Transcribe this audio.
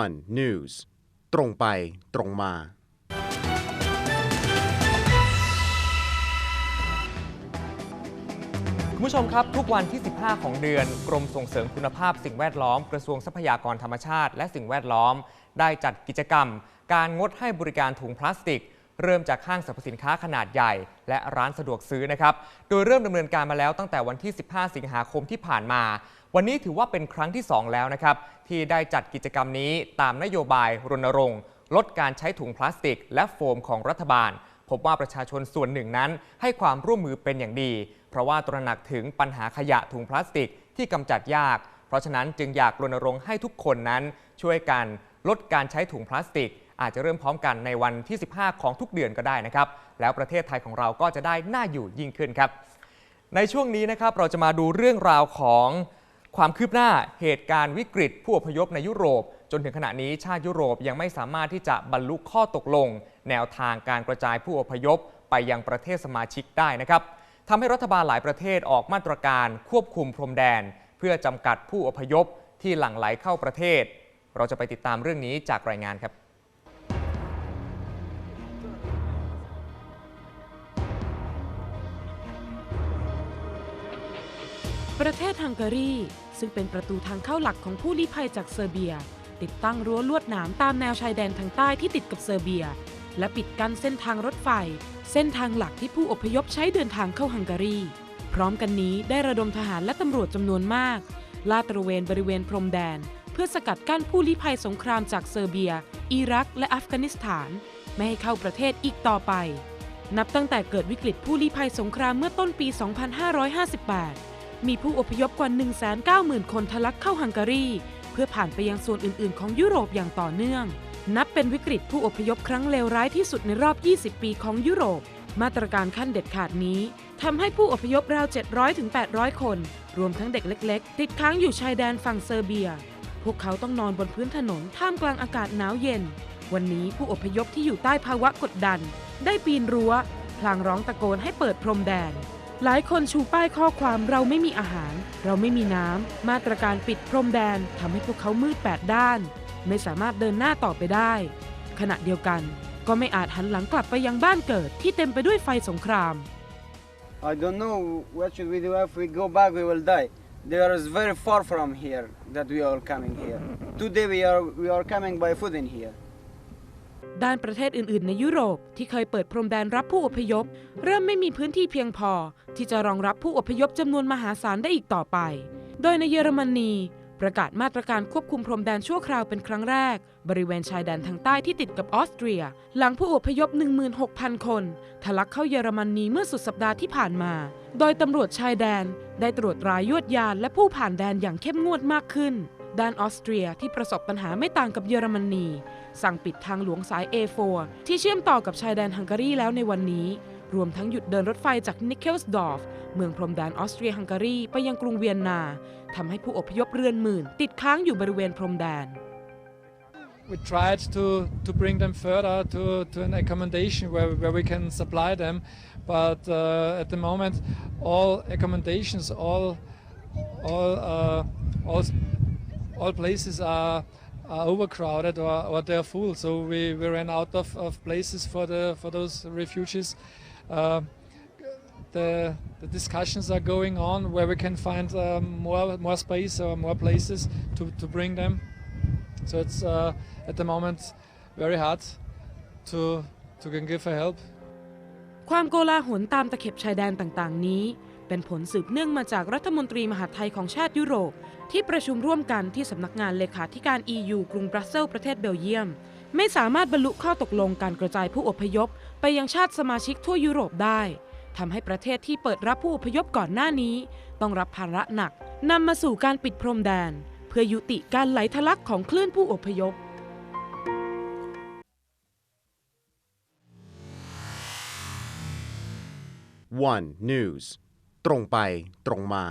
one news ตรงไปตรงมา คุณผู้ชมครับ ทุกวันที่ 15 ของเดือน กรมส่งเสริมคุณภาพสิ่งแวดล้อม กระทรวงทรัพยากรธรรมชาติ และสิ่งแวดล้อม ได้จัดกิจกรรม การงดให้บริการถุงพลาสติก เริ่มจากห้างสรรพสินค้าขนาดใหญ่ และร้านสะดวกซื้อนะครับ โดยเริ่มดำเนินการมาแล้วตั้งแต่วันที่ 15 สิงหาคมที่ผ่านมา วันนี้ถือว่าเป็นครั้งที่ 2 แล้วนะครับ ที่ได้จัดกิจกรรมนี้ตามนโยบายรณรงค์ ลดการใช้ถุงพลาสติก และโฟมของรัฐบาล พบว่าประชาชนส่วนหนึ่งนั้น ให้ความร่วมมือเป็นอย่างดี เพราะว่าตระหนักถึงปัญหาขยะถุงพลาสติกที่กำจัดยาก เพราะฉะนั้นจึงอยากรณรงค์ให้ทุกคนนั้นช่วยกันลดการใช้ถุงพลาสติก อาจจะเริ่มพร้อมกันในวันที่ 15 ของทุกเดือนก็ได้นะครับ แล้วประเทศไทยของเราก็จะได้น่าอยู่ยิ่งขึ้นครับ ในช่วงนี้นะครับเราจะมาดูเรื่องราวของความคืบหน้าเหตุการณ์วิกฤตผู้อพยพในยุโรป จนถึงขณะนี้ชาติยุโรปยังไม่สามารถที่จะบรรลุข้อตกลง แนวทางการกระจายผู้อพยพไปยังประเทศสมาชิกได้นะครับทำให้รัฐบาลหลายประเทศออกมาตรการควบคุมพรมแดน เพื่อจำกัดผู้อพยพที่หลั่งไหลเข้าประเทศ เราจะไปติดตามเรื่องนี้จากรายงานครับ ประเทศฮังการี ซึ่งเป็นประตูทางเข้าหลักของผู้ลี้ภัยจากเซอร์เบีย ติดตั้งรั้วลวดหนามตามแนวชายแดนทางใต้ที่ติดกับเซอร์เบีย และปิดกั้นเส้นทางรถไฟ เส้นทางหลักที่ผู้อพยพใช้เดินทางเข้าฮังการี พร้อมกันนี้ได้ระดมทหารและตำรวจจำนวนมาก ลาดตระเวนบริเวณพรมแดน เพื่อสกัดกั้นผู้ลี้ภัยสงครามจากเซอร์เบีย อิรัก และอัฟกานิสถาน ไม่ให้เข้าประเทศอีกต่อไป นับตั้งแต่เกิดวิกฤตผู้ลี้ภัยสงครามเมื่อต้นปี 2558 มีผู้อพยพกว่า 190,000 คนทะลักเข้าฮังการี เพื่อผ่านไปยังส่วนอื่น ๆ ของยุโรปอย่างต่อเนื่อง นับเป็นวิกฤตผู้อพยพครั้งเลวร้ายที่สุดในรอบ 20 ปีของยุโรป มาตรการขั้นเด็ดขาดนี้ทำให้ผู้อพยพราว 700-800 คน รวมทั้งเด็กเล็ก ๆ ติดค้างอยู่ชายแดนฝั่งเซอร์เบีย พวกเขาต้องนอนบนพื้นถนนท่ามกลางอากาศหนาวเย็น วันนี้ผู้อพยพที่อยู่ใต้ภาวะกดดัน ได้ปีนรั้ว พลางร้องตะโกนให้เปิดพรมแดน หลายคนชูป้ายข้อความเราไม่มีอาหาร เราไม่มีน้ำ มาตรการปิดพรมแดนทำให้พวกเขามืดแปดด้าน ไม่สามารถเดินหน้าต่อไปได้ ขณะเดียวกัน ก็ไม่อาจหันหลังกลับไปยังบ้านเกิดที่เต็มไปด้วยไฟสงคราม I don't know what should we do if we go back we will die. They are very far from here that we are coming here. Today we are we are coming by foot in here. ด้านประเทศอื่น ๆ ในยุโรปที่เคยเปิดพรมแดนรับผู้อพยพ เริ่มไม่มีพื้นที่เพียงพอ ที่จะรองรับผู้อพยพจำนวนมหาศาลได้อีกต่อไป โดยในเยอรมนีประกาศมาตรการควบคุมพรมแดนชั่วคราวเป็นครั้งแรก บริเวณชายแดนทางใต้ที่ติดกับออสเตรีย หลังผู้อพยพ 16,000 คนทะลักเข้าเยอรมนีเมื่อสุดสัปดาห์ที่ผ่านมา โดยตำรวจชายแดนได้ตรวจรายยวดยานและผู้ผ่านแดนอย่างเข้มงวดมากขึ้น ด้านออสเตรียที่ประสบปัญหาไม่ต่างกับเยอรมนี สั่งปิดทางหลวงสาย A4 ที่เชื่อมต่อกับชายแดนฮังการีแล้วในวันนี้ รวมทั้งหยุดเดินรถไฟจากนิเคลสดอร์ฟเมืองพรมแดนออสเตรียฮังการีไปยังกรุงเวียนนาทำให้ผู้อพยพเรือนหมื่น ติดค้างอยู่บริเวณพรมแดน we tried to, to bring them further to, to an accommodation where, where we can supply them. But uh, at the moment, all accommodations, all, all, uh, all, all places are, are overcrowded or, or they're full. So we, we ran out of, of places for, the, for those refugees. Uh, the, the discussions are going on where we can find um, more, more space or more places to, to bring them. So it's uh, at the moment very hard to to give a help. ความโกลาหลตามตะเข็บชายแดนต่างๆ นี้ เป็นผลสืบเนื่องมาจากรัฐมนตรีมหาดไทยของชาติยุโรป ที่ประชุมร่วมกันที่สำนักงานเลขาธิการ EU กรุงบรัสเซลประเทศเบลเยียม ไม่สามารถบรรลุข้อตกลงการกระจายผู้อพยพ ไปยังชาติสมาชิกทั่วยุโรปได้ทำให้ประเทศที่เปิดรับผู้อพยพก่อนหน้านี้ ต้องรับภาระหนักนำมาสู่การปิดพรมแดน เพื่อยุติการไหลทะลักของคลื่นผู้อพยพ one news ตรงไปตรงมา